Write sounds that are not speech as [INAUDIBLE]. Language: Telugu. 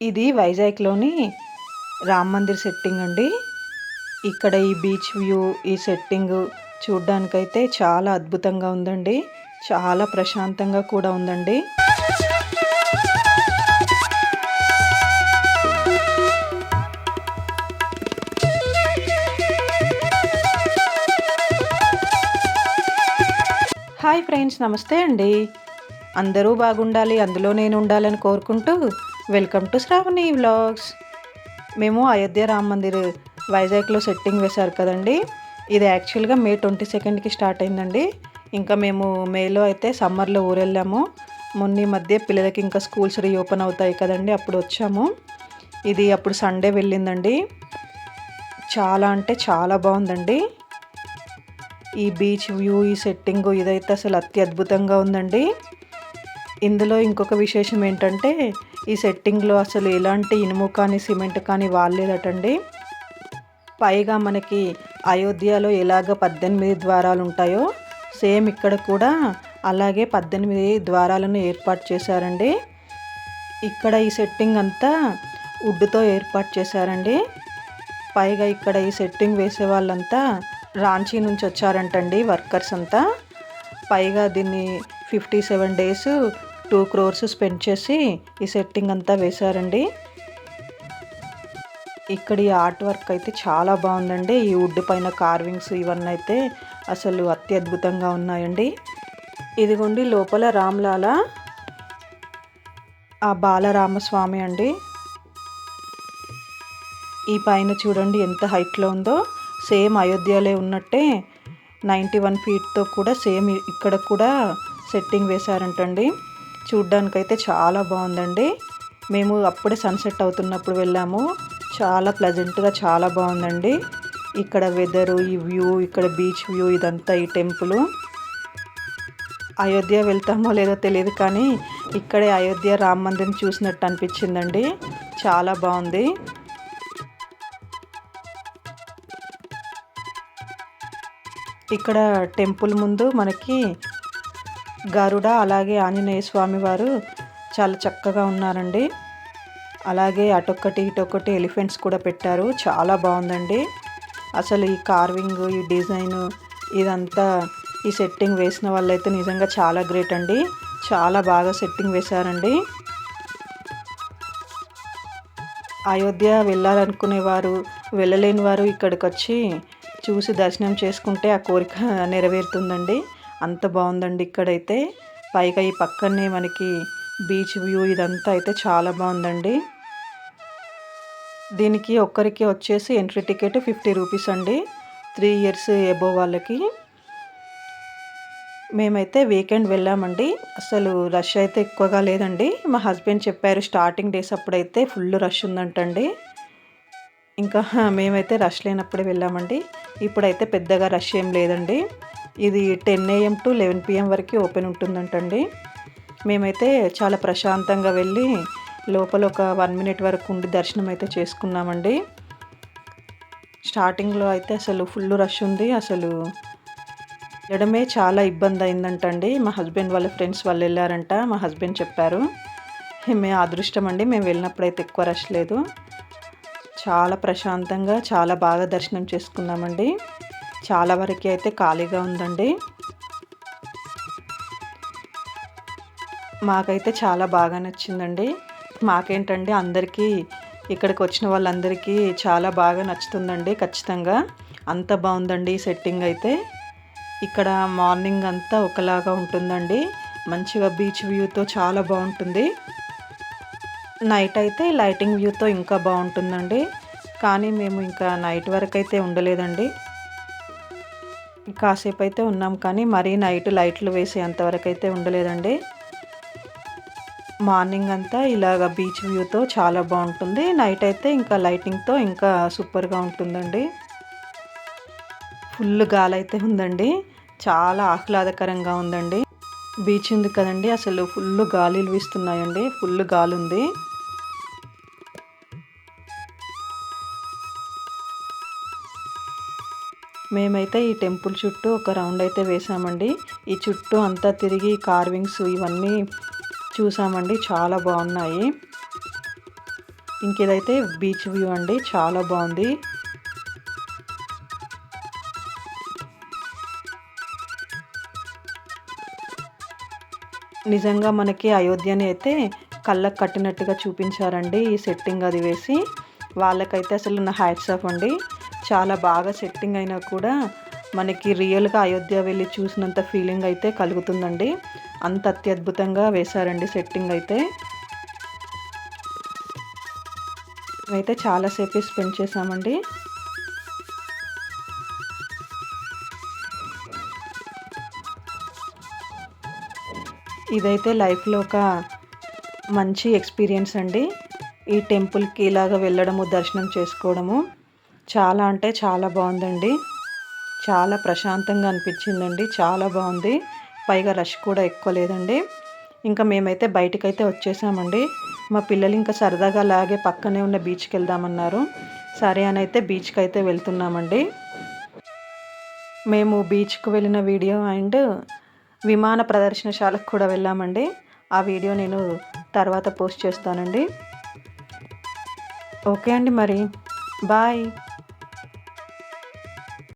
ఇది వైజాగ్లోని రామ్ మందిర్ సెట్టింగ్ అండి. ఇక్కడ ఈ బీచ్ వ్యూ ఈ సెట్టింగ్ చూడ్డానికైతే చాలా అద్భుతంగా ఉందండి. చాలా ప్రశాంతంగా కూడా ఉందండి. హాయ్ ఫ్రెండ్స్ నమస్తే అండి. అందరూ బాగుండాలి అందులో నేను ఉండాలని కోరుకుంటూ వెల్కమ్ టు శ్రావణి వ్లాగ్స్. మేము అయోధ్య రామ మందిర్ వైజాగ్లో సెట్టింగ్ వేశారు కదండి. ఇది యాక్చువల్గా మే ట్వంటీ సెకండ్కి స్టార్ట్ అయిందండి. ఇంకా మేము మేలో అయితే సమ్మర్లో ఊరెళ్ళాము. మొన్న మధ్య పిల్లలకి ఇంకా స్కూల్స్ రీఓపెన్ అవుతాయి కదండి అప్పుడు వచ్చాము. ఇది అప్పుడు సండే వెళ్ళిందండి. చాలా అంటే చాలా బాగుందండి. ఈ బీచ్ వ్యూ ఈ సెట్టింగ్ ఇదైతే అసలు అత్యద్భుతంగా ఉందండి. ఇందులో ఇంకొక విశేషం ఏంటంటే ఈ సెట్టింగ్లో అసలు ఎలాంటి ఇనుము కానీ సిమెంట్ కానీ వాడలేదటండి. పైగా మనకి అయోధ్యలో ఎలాగ పద్దెనిమిది ద్వారాలు ఉంటాయో సేమ్ ఇక్కడ కూడా అలాగే పద్దెనిమిది ద్వారాలను ఏర్పాటు చేశారండి. ఇక్కడ ఈ సెట్టింగ్ అంతా వుడ్తో ఏర్పాటు చేశారండి. పైగా ఇక్కడ ఈ సెట్టింగ్ వేసే వాళ్ళంతా రాంచీ నుంచి వచ్చారంటండి వర్కర్స్ అంతా. పైగా దీన్ని fifty seven days two crores spend చేసి ఈ సెట్టింగ్ అంతా వేశారండి. ఇక్కడ ఈ ఆర్ట్ వర్క్ అయితే చాలా బాగుందండి. ఈ వుడ్ పైన కార్వింగ్స్ ఇవన్నీ అయితే అసలు అత్యద్భుతంగా ఉన్నాయండి. ఇదిగోండి లోపల రామ్లాల ఆ బాలరామస్వామి అండి. ఈ పైన చూడండి ఎంత హైట్లో ఉందో. సేమ్ అయోధ్యలే ఉన్నట్టే నైంటీ వన్ ఫీట్తో కూడా సేమ్ ఇక్కడ కూడా సెట్టింగ్ వేశారంటండి. చూడ్డానికైతే చాలా బాగుందండి. మేము అప్పుడే సన్సెట్ అవుతున్నప్పుడు వెళ్ళాము. చాలా ప్లజెంట్గా చాలా బాగుందండి. ఇక్కడ వెదరు ఈ వ్యూ ఇక్కడ బీచ్ వ్యూ ఇదంతా ఈ టెంపుల్. అయోధ్య వెళ్తామో లేదో తెలియదు కానీ ఇక్కడే అయోధ్య రామ మందిరం చూసినట్టు అనిపించిందండి. చాలా బాగుంది. ఇక్కడ టెంపుల్ ముందు మనకి గరుడ అలాగే ఆంజనేయ స్వామి వారు చాలా చక్కగా ఉన్నారండి. అలాగే అటొక్కటి ఇటొక్కటి ఎలిఫెంట్స్ కూడా పెట్టారు. చాలా బాగుందండి. అసలు ఈ కార్వింగ్ ఈ డిజైన్ ఇదంతా ఈ సెట్టింగ్ వేసిన వాళ్ళైతే నిజంగా చాలా గ్రేట్ అండి. చాలా బాగా సెట్టింగ్ వేశారండి. అయోధ్య వెళ్ళాలనుకునే వారు వెళ్ళలేని వారు ఇక్కడికి వచ్చి చూసి దర్శనం చేసుకుంటే ఆ కోరిక [LAUGHS] నెరవేరుతుందండి. అంత బాగుందండి ఇక్కడైతే. పైగా ఈ పక్కనే మనకి బీచ్ వ్యూ ఇదంతా అయితే చాలా బాగుందండి. దీనికి ఒక్కరికి వచ్చేసి ఎంట్రీ టికెట్ ఫిఫ్టీ రూపీస్ అండి. త్రీ ఇయర్స్ ఎబో వాళ్ళకి. మేమైతే వీకెండ్ వెళ్ళామండి. అసలు రష్ అయితే ఎక్కువగా లేదండి. మా హస్బెండ్ చెప్పారు స్టార్టింగ్ డేస్ అప్పుడైతే ఫుల్ రష్ ఉందంటండి. ఇంకా మేమైతే రష్ లేనప్పుడే వెళ్ళామండి. ఇప్పుడైతే పెద్దగా రష్ ఏం లేదండి. ఇది ten AM to eleven PM వరకు ఓపెన్ ఉంటుందంటండి. మేమైతే చాలా ప్రశాంతంగా వెళ్ళి లోపల ఒక వన్ మినిట్ వరకు ఉండి దర్శనం అయితే చేసుకున్నామండి. స్టార్టింగ్లో అయితే అసలు ఫుల్ రష్ ఉంది. అసలు వెళ్ళడమే చాలా ఇబ్బంది అయిందంటండి. మా హస్బెండ్ వాళ్ళ ఫ్రెండ్స్ వాళ్ళు వెళ్ళారంట. మా హస్బెండ్ చెప్పారు మేము అదృష్టం అండి మేము వెళ్ళినప్పుడు అయితే ఎక్కువ రష్ లేదు. చాలా ప్రశాంతంగా చాలా బాగా దర్శనం చేసుకున్నామండి. చాలా వరకు అయితే ఖాళీగా ఉందండి. మాకైతే చాలా బాగా నచ్చిందండి. మాకేంటండి అందరికీ ఇక్కడికి వచ్చిన వాళ్ళందరికీ చాలా బాగా నచ్చుతుందండి ఖచ్చితంగా. అంత బాగుందండి ఈ సెట్టింగ్ అయితే. ఇక్కడ మార్నింగ్ అంతా ఒకలాగా ఉంటుందండి. మంచిగా బీచ్ వ్యూతో చాలా బాగుంటుంది. నైట్ అయితే లైటింగ్ వ్యూతో ఇంకా బాగుంటుందండి. కానీ మేము ఇంకా నైట్ వరకు అయితే ఉండలేదండి. కాసేపు అయితే ఉన్నాం కానీ మరీ నైట్ లైట్లు వేసేంతవరకు అయితే ఉండలేదండి. మార్నింగ్ అంతా ఇలాగ బీచ్ వ్యూతో చాలా బాగుంటుంది. నైట్ అయితే ఇంకా లైటింగ్తో ఇంకా సూపర్గా ఉంటుందండి. ఫుల్ గాలి అయితే ఉందండి. చాలా ఆహ్లాదకరంగా ఉందండి. బీచ్ ఉంది కదండి అసలు ఫుల్ గాలిలు వీస్తున్నాయండి. ఫుల్ గాలి ఉంది మేమైతే ఈ టెంపుల్ చుట్టూ ఒక రౌండ్ అయితే వేసామండి. ఈ చుట్టూ అంతా తిరిగి కార్వింగ్స్ ఇవన్నీ చూసామండి. చాలా బాగున్నాయి. ఇంకేదైతే బీచ్ వ్యూ అండి చాలా బాగుంది. నిజంగా మనకి అయోధ్యని అయితే కళ్ళకు కట్టినట్టుగా చూపించారండి ఈ సెట్టింగ్ అది వేసి. వాళ్ళకైతే అసలు నా హ్యాట్స్ ఆఫ్ అండి. చాలా బాగా సెట్టింగ్ అయినా కూడా మనకి రియల్గా అయోధ్య వెళ్ళి చూసినంత ఫీలింగ్ అయితే కలుగుతుందండి. అంత అత్యద్భుతంగా వేశారండి సెట్టింగ్ అయితే. అయితే చాలాసేపు స్పెండ్ చేసామండి ఇదైతే లైఫ్లో ఒక మంచి ఎక్స్పీరియన్స్ అండి. ఈ టెంపుల్కి ఇలాగ వెళ్ళడము దర్శనం చేసుకోవడము. చాలా అంటే చాలా బాగుందండి. చాలా ప్రశాంతంగా అనిపించిందండి. చాలా బాగుంది. పైగా రష్ కూడా ఎక్కువ లేదండి. ఇంకా మేమైతే బయటకైతే వచ్చేసామండి. మా పిల్లలు ఇంకా సరదాగా అలాగే పక్కనే ఉన్న బీచ్కి వెళ్దామన్నారు. సరే అని అయితే బీచ్కి అయితే వెళ్తున్నామండి. మేము బీచ్కి వెళ్ళిన వీడియో అండ్ విమాన ప్రదర్శనశాలకు కూడా వెళ్ళామండి. ఆ వీడియో నేను తర్వాత పోస్ట్ చేస్తానండి. ఓకే అండి మరి. బాయ్.